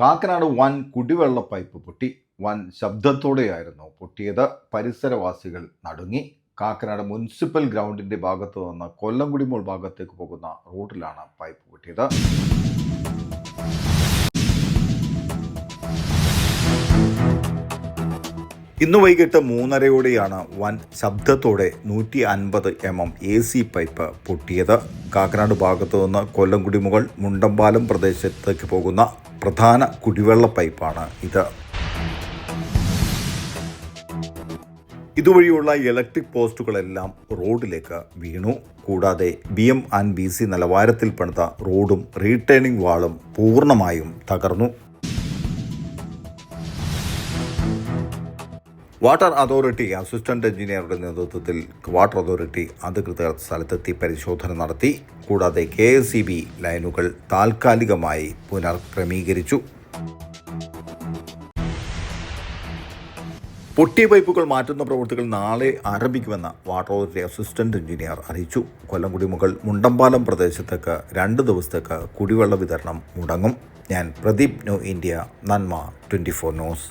കാക്കനാട് വൻ കുടിവെള്ള പൈപ്പ് പൊട്ടി. വൻ ശബ്ദത്തോടെയായിരുന്നു പൊട്ടിയത്. പരിസരവാസികൾ നടുങ്ങി. കാക്കനാട് മുനിസിപ്പൽ ഗ്രൗണ്ടിന്റെ ഭാഗത്ത് നിന്ന് കൊല്ലംകുടിമോൾ ഭാഗത്തേക്ക് പോകുന്ന റോഡിലാണ് പൈപ്പ് പൊട്ടിയത്. ഇന്ന് വൈകിട്ട് മൂന്നരയോടെയാണ് വൻ ശബ്ദത്തോടെ നൂറ്റി അൻപത് M M A C pipe പൊട്ടിയത്. കാക്കനാട് ഭാഗത്തു നിന്ന് കൊല്ലം കുടിമുകൾ മുണ്ടമ്പാലം പ്രദേശത്തേക്ക് പോകുന്ന പ്രധാന കുടിവെള്ള പൈപ്പാണ് ഇത്. ഇതുവഴിയുള്ള ഇലക്ട്രിക് പോസ്റ്റുകളെല്ലാം റോഡിലേക്ക് വീണു. കൂടാതെ B M and B C നിലവാരത്തിൽ പണിത റോഡും റീടേണിംഗ് വാളും പൂർണമായും തകർന്നു. വാട്ടർ അതോറിറ്റി അസിസ്റ്റന്റ് എഞ്ചിനീയറുടെ നേതൃത്വത്തിൽ വാട്ടർ അതോറിറ്റി അധികൃതർ സ്ഥലത്തെത്തി പരിശോധന നടത്തി. കൂടാതെ കെ എസ് സി ബി ലൈനുകൾ താൽക്കാലികമായി പുനർക്രമീകരിച്ചു പൊട്ടിയ പൈപ്പുകൾ മാറ്റുന്ന പ്രവൃത്തികൾ നാളെ ആരംഭിക്കുമെന്ന് വാട്ടർ അതോറിറ്റി അസിസ്റ്റന്റ് എഞ്ചിനീയർ അറിയിച്ചു. കൊല്ലംകുടി മുകൾ മുണ്ടമ്പാലം പ്രദേശത്തേക്ക് രണ്ട് ദിവസത്തേക്ക് കുടിവെള്ള വിതരണം മുടങ്ങും. ഞാൻ Pradeep new India Nanma twenty four news.